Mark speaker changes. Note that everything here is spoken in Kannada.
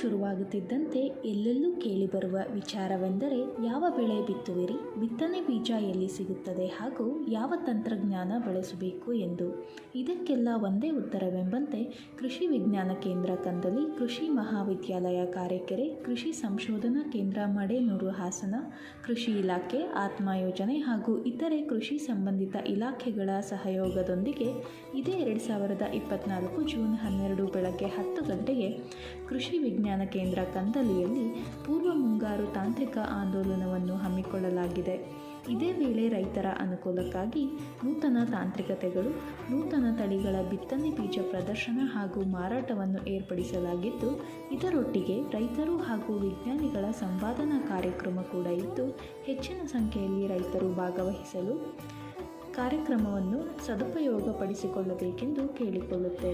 Speaker 1: ಶುರುವಾಗುತ್ತಿದ್ದಂತೆ ಎಲ್ಲೆಲ್ಲೂ ಕೇಳಿಬರುವ ವಿಚಾರವೆಂದರೆ ಯಾವ ಬೆಳೆ ಬಿತ್ತುವಿರಿ? ಬಿತ್ತನೆ ಬೀಜ ಎಲ್ಲಿ ಸಿಗುತ್ತದೆ ಹಾಗೂ ಯಾವ ತಂತ್ರಜ್ಞಾನ ಬಳಸಬೇಕು ಎಂದು? ಇದಕ್ಕೆಲ್ಲ ಒಂದೇ ಉತ್ತರವೆಂಬಂತೆ ಕೃಷಿ ವಿಜ್ಞಾನ ಕೇಂದ್ರ ಕಂದಲಿ ಕೃಷಿ ಮಹಾವಿದ್ಯಾಲಯ ಕಾರೆಕೆರೆ, ಕೃಷಿ ಸಂಶೋಧನಾ ಕೇಂದ್ರ ಮಡೇನೂರು ಹಾಸನ, ಕೃಷಿ ಇಲಾಖೆ, ಆತ್ಮ ಯೋಜನೆ ಹಾಗೂ ಇತರೆ ಕೃಷಿ ಸಂಬಂಧಿತ ಇಲಾಖೆಗಳ ಸಹಯೋಗದೊಂದಿಗೆ ಇದೇ ಎರಡು ಸಾವಿರದ ಇಪ್ಪತ್ತ್ನಾಲ್ಕು ಜೂನ್ ಹನ್ನೆರಡು ಬೆಳಗ್ಗೆ ಹತ್ತು ಗಂಟೆಗೆ ಕೃಷಿ ವಿಜ್ಞಾನ ಕೇಂದ್ರ ಕಂದಲಿಯಲ್ಲಿ ಪೂರ್ವ ಮುಂಗಾರು ತಾಂತ್ರಿಕ ಆಂದೋಲನವನ್ನು ಹಮ್ಮಿಕೊಳ್ಳಲಾಗಿದೆ. ಇದೇ ವೇಳೆ ರೈತರ ಅನುಕೂಲಕ್ಕಾಗಿ ನೂತನ ತಾಂತ್ರಿಕತೆಗಳು, ನೂತನ ತಳಿಗಳ ಬಿತ್ತನೆ ಬೀಜ ಪ್ರದರ್ಶನ ಹಾಗೂ ಮಾರಾಟವನ್ನು ಏರ್ಪಡಿಸಲಾಗಿದ್ದು, ಇದರೊಟ್ಟಿಗೆ ರೈತರು ಹಾಗೂ ವಿಜ್ಞಾನಿಗಳ ಸಂವಾದನಾ ಕಾರ್ಯಕ್ರಮ ಕೂಡ ಇದ್ದು, ಹೆಚ್ಚಿನ ಸಂಖ್ಯೆಯಲ್ಲಿ ರೈತರು ಭಾಗವಹಿಸಲು ಕಾರ್ಯಕ್ರಮವನ್ನು ಸದುಪಯೋಗಪಡಿಸಿಕೊಳ್ಳಬೇಕೆಂದು ಕೇಳಿಕೊಳ್ಳುತ್ತೇವೆ.